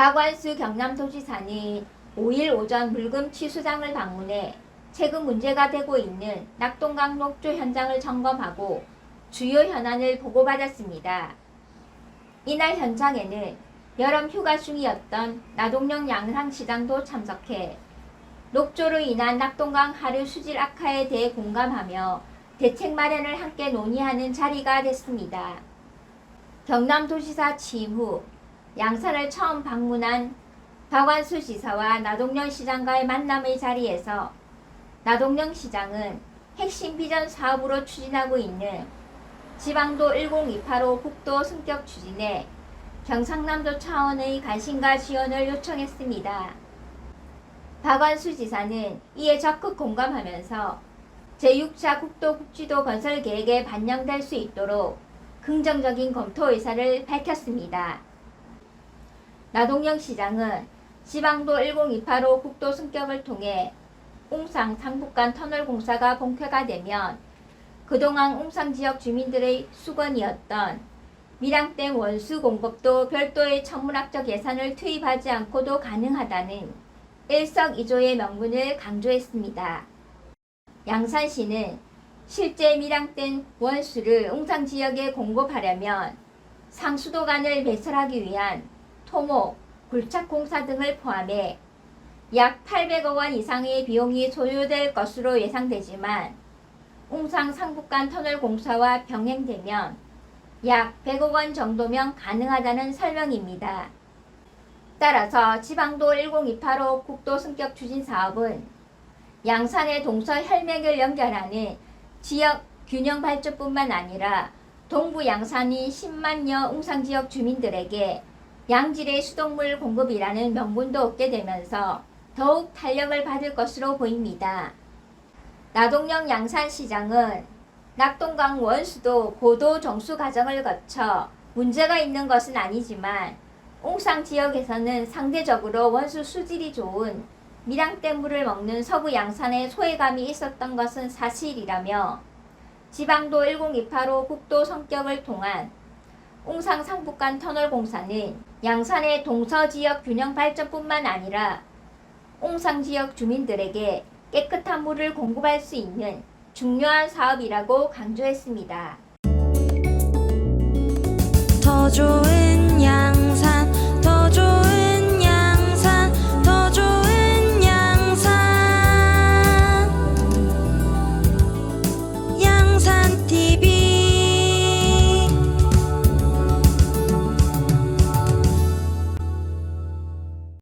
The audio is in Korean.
박완수 경남도지사는 5일 오전 물금 취수장을 방문해 최근 문제가 되고 있는 낙동강 녹조 현장을 점검하고 주요 현안을 보고받았습니다. 이날 현장에는 여름 휴가 중이었던 나동령 양산시장도 참석해 녹조로 인한 낙동강 하류 수질 악화에 대해 공감하며 대책 마련을 함께 논의하는 자리가 됐습니다. 경남도지사 취임 후 양산을 처음 방문한 박완수 지사와 나동령 시장과의 만남의 자리에서 나동령 시장은 핵심 비전 사업으로 추진하고 있는 지방도 10285 국도 승격 추진에 경상남도 차원의 관심과 지원을 요청했습니다. 박완수 지사는 이에 적극 공감하면서 제6차 국도 국지도 건설 계획에 반영될 수 있도록 긍정적인 검토 의사를 밝혔습니다. 나동영 시장은 지방도 10285 국도 승격을 통해 웅상 상북간 터널 공사가 본쾌가 되면 그동안 웅상 지역 주민들의 수건이었던 밀양댐 원수 공급도 별도의 천문학적 예산을 투입하지 않고도 가능하다는 일석이조의 명분을 강조했습니다. 양산시는 실제 밀양댐 원수를 웅상 지역에 공급하려면 상수도관을 배설하기 위한 토목, 굴착 공사 등을 포함해 약 800억 원 이상의 비용이 소요될 것으로 예상되지만 웅상 상북간 터널 공사와 병행되면 약 100억 원 정도면 가능하다는 설명입니다. 따라서 지방도 10285 국도 승격 추진 사업은 양산의 동서 혈맥을 연결하는 지역 균형 발전뿐만 아니라 동부 양산이 10만여 웅상 지역 주민들에게 양질의 수돗물 공급이라는 명분도 얻게 되면서 더욱 탄력을 받을 것으로 보입니다. 나동령 양산시장은 낙동강 원수도 고도 정수 과정을 거쳐 문제가 있는 것은 아니지만 옹상 지역에서는 상대적으로 원수 수질이 좋은 밀양댐물을 먹는 서부 양산에 소외감이 있었던 것은 사실이라며 지방도 10285 국도 성격을 통한 옹상 상북간 터널 공사는 양산의 동서 지역 균형 발전뿐만 아니라 옹상 지역 주민들에게 깨끗한 물을 공급할 수 있는 중요한 사업이라고 강조했습니다.